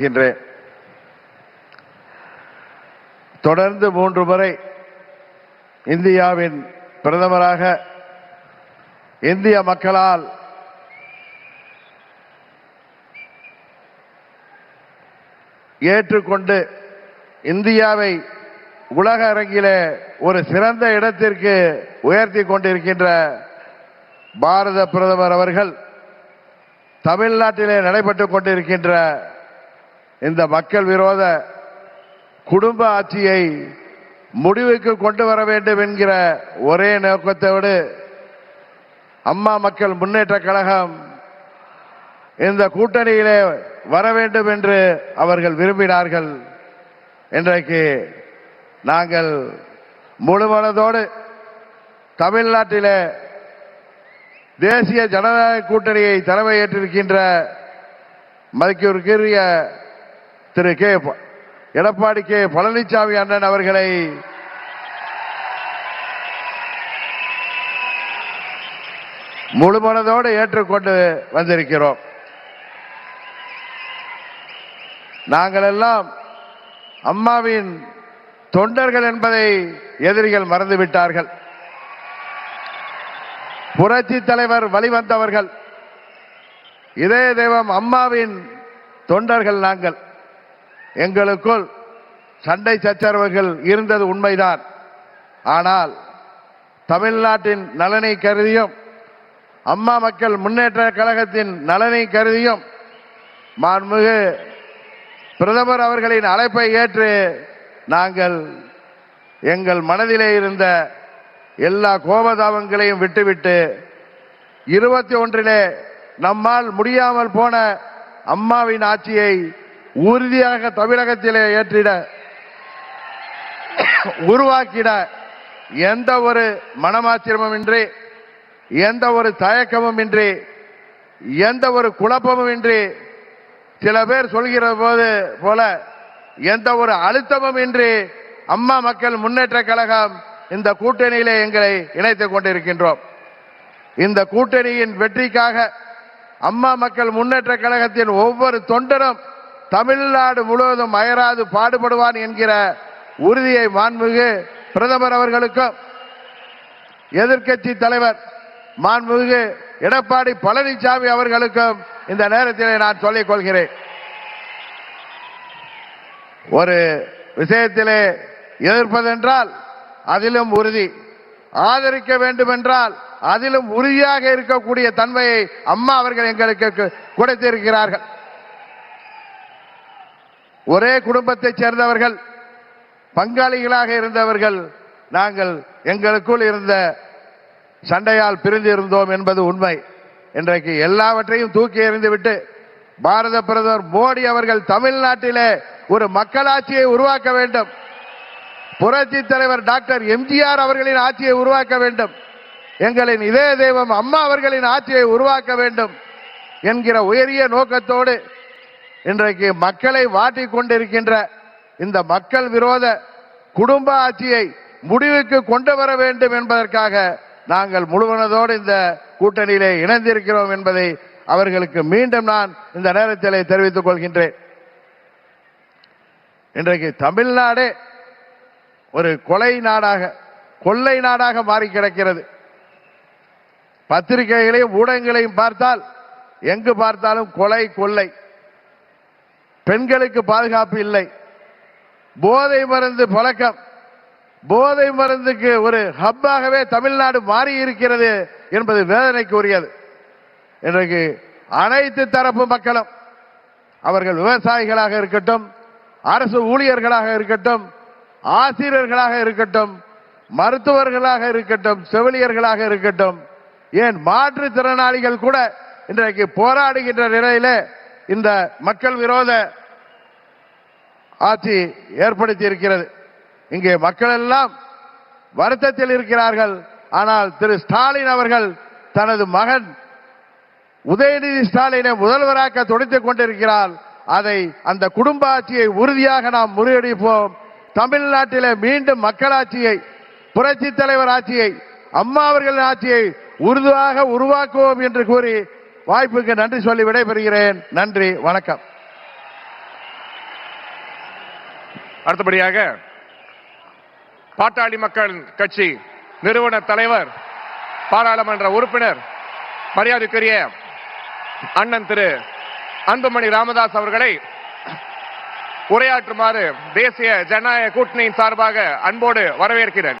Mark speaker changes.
Speaker 1: இருக்கின்றேன் தொடர்ந்து மூன்று முறை இந்தியாவின் பிரதமராக இந்திய மக்களால் ஏற்றுக்கொண்டு இந்தியாவை உலக அரங்கிலே ஒரு சிறந்த இடத்திற்கு உயர்த்தி கொண்டிருக்கின்ற பாரத பிரதமர் அவர்கள் தமிழ்நாட்டிலே நடைபெற்றுக் கொண்டிருக்கின்ற இந்த மக்கள் விரோத குடும்ப ஆட்சியை முடிவுக்கு கொண்டு வர வேண்டும் என்கிற ஒரே நோக்கத்தோடு அம்மா மக்கள் முன்னேற்ற கழகம் இந்த கூட்டணியிலே வர வேண்டும் என்று அவர்கள் விரும்பினார்கள். இன்றைக்கு நாங்கள் முழுமனதோடு தமிழ்நாட்டிலே தேசிய ஜனநாயக கூட்டணியை தலைமையேற்றிருக்கின்ற மதிக்கிற்குரிய திரு கே எடப்பாடி கே பழனிசாமி அண்ணன் அவர்களை முழுமனதோடு ஏற்றுக்கொண்டு வந்திருக்கிறோம். நாங்கள் எல்லாம் அம்மாவின் தொண்டர்கள் என்பதை எதிரிகள் மறந்துவிட்டார்கள். புரட்சி தலைவர் வழிவந்தவர்கள். இதய தெய்வம் அம்மாவின் தொண்டர்கள் நாங்கள். எங்களுக்குள் சண்டை சச்சரவுகள் இருந்தது உண்மைதான். ஆனால் தமிழ்நாட்டின் நலனை கருதியும் அம்மா மக்கள் முன்னேற்ற கழகத்தின் நலனை கருதியும் மாண்புமிகு பிரதமர் அவர்களின் அழைப்பை ஏற்று நாங்கள் எங்கள் மனதிலே இருந்த எல்லா கோபதாபங்களையும் விட்டுவிட்டு இருபத்தி ஒன்றிலே நம்மால் முடியாமல் போன அம்மாவின் ஆட்சியை உறுதியாக தமிழகத்திலே ஏற்றிட உருவாக்கிட எந்த ஒரு மனமாச்சிரமும் இன்றி எந்த ஒரு தயக்கமும் இன்றி எந்த ஒரு குழப்பமும் இன்றி சில பேர் சொல்கிற போது போல எந்த ஒரு அழுத்தமும் இன்றி அம்மா மக்கள் முன்னேற்ற கழகம் இந்த கூட்டணியிலே எங்களை இணைத்துக் கொண்டிருக்கின்றோம். இந்த கூட்டணியின் வெற்றிக்காக அம்மா மக்கள் முன்னேற்ற கழகத்தின் ஒவ்வொரு தொண்டரும் தமிழ்நாடு முழுவதும் அயராது பாடுபடுவான் என்கிற உறுதியை மாண்புமிகு பிரதமர் அவர்களுக்கும் எதிர்க்கட்சி தலைவர் மாண்புமிகு எடப்பாடி பழனிசாமி அவர்களுக்கும் இந்த நேரத்தில் நான் சொல்லிக் கொள்கிறேன். ஒரு விஷயத்திலே எதிர்ப்பதென்றால் அதிலும் உறுதி. ஆதரிக்க வேண்டும் என்றால் அதிலும் உறுதியாக இருக்கக்கூடிய தன்மையை அம்மா அவர்கள் எங்களுக்கு கொடுத்திருக்கிறார்கள். ஒரே குடும்பத்தைச் சேர்ந்தவர்கள் பங்காளிகளாக இருந்தவர்கள் நாங்கள் எங்களுக்குள் இருந்த சண்டையால் பிரிந்து இருந்தோம் என்பது உண்மை. இன்றைக்கு எல்லாவற்றையும் தூக்கி எறிந்துவிட்டு பாரத பிரதமர் மோடி அவர்கள் தமிழ்நாட்டிலே ஒரு மக்களாட்சியை உருவாக்க வேண்டும். புரட்சி தலைவர் டாக்டர் எம்ஜிஆர் அவர்களின் ஆட்சியை உருவாக்க வேண்டும். எங்களின் இதய தெய்வம் அம்மா அவர்களின் ஆட்சியை உருவாக்க வேண்டும் என்கிற உயரிய நோக்கத்தோடு இன்றைக்கு மக்களை வாட்டி கொண்டிருக்கின்ற இந்த மக்கள் விரோத குடும்ப ஆட்சியை முடிவுக்கு கொண்டு வர வேண்டும் என்பதற்காக நாங்கள் முழுவனதோடு இந்த கூட்டணியிலே இணைந்திருக்கிறோம் என்பதை அவர்களுக்கு மீண்டும் நான் இந்த நேரத்திலே தெரிவித்துக் கொள்கின்றேன். இன்றைக்கு தமிழ்நாடே ஒரு கொலை நாடாக கொள்ளை நாடாக மாறி கிடக்கிறது. பத்திரிகைகளையும் ஊடகங்களையும் பார்த்தால் எங்கு பார்த்தாலும் கொலை கொள்ளை. பெண்களுக்கு பாதுகாப்பு இல்லை. போதை மருந்து பழக்கம். போதை மருந்துக்கு ஒரு ஹப்பாகவே தமிழ்நாடு மாறி இருக்கிறது என்பது வேதனைக்கு உரியது இன்றைக்கு அனைத்து தரப்பு மக்களும் அவர்கள் விவசாயிகளாக இருக்கட்டும் அரசு ஊழியர்களாக இருக்கட்டும் ஆசிரியர்களாக இருக்கட்டும் மருத்துவர்களாக இருக்கட்டும் செவிலியர்களாக இருக்கட்டும் ஏன் மாற்றுத்திறனாளிகள் கூட இன்றைக்கு போராடுகின்ற நிலையில இந்த மக்கள் விரோத ஆட்சி ஏற்படுத்தி இருக்கிறது இங்கே மக்கள் எல்லாம் வருத்தத்தில் இருக்கிறார்கள். ஆனால் திரு ஸ்டாலின் அவர்கள் தனது மகன் உதயநிதி ஸ்டாலினை முதல்வராக்க துடைத்துக் கொண்டிருக்கிறார். அதை அந்த குடும்ப ஆட்சியை உறுதியாக நாம் முறியடிப்போம். தமிழ்நாட்டிலே மீண்டும் மக்களாட்சியை புரட்சி தலைவர் ஆட்சியை அம்மா அவர்களின் ஆட்சியை உறுதியாக உருவாக்குவோம் என்று கூறி வாய்ப்புக்கு நன்றி சொல்லி விடைபெறுகிறேன். நன்றி வணக்கம்.
Speaker 2: அடுத்தபடியாக பாட்டாளி மக்கள் கட்சி நிறுவன தலைவர் பாராளுமன்ற உறுப்பினர் மரியாதைக்குரிய அண்ணன் திரு அன்புமணி ராமதாஸ் அவர்களை உரையாற்றுமாறு தேசிய ஜனநாயக கூட்டணியின் சார்பாக அன்போடு வரவேற்கிறேன்.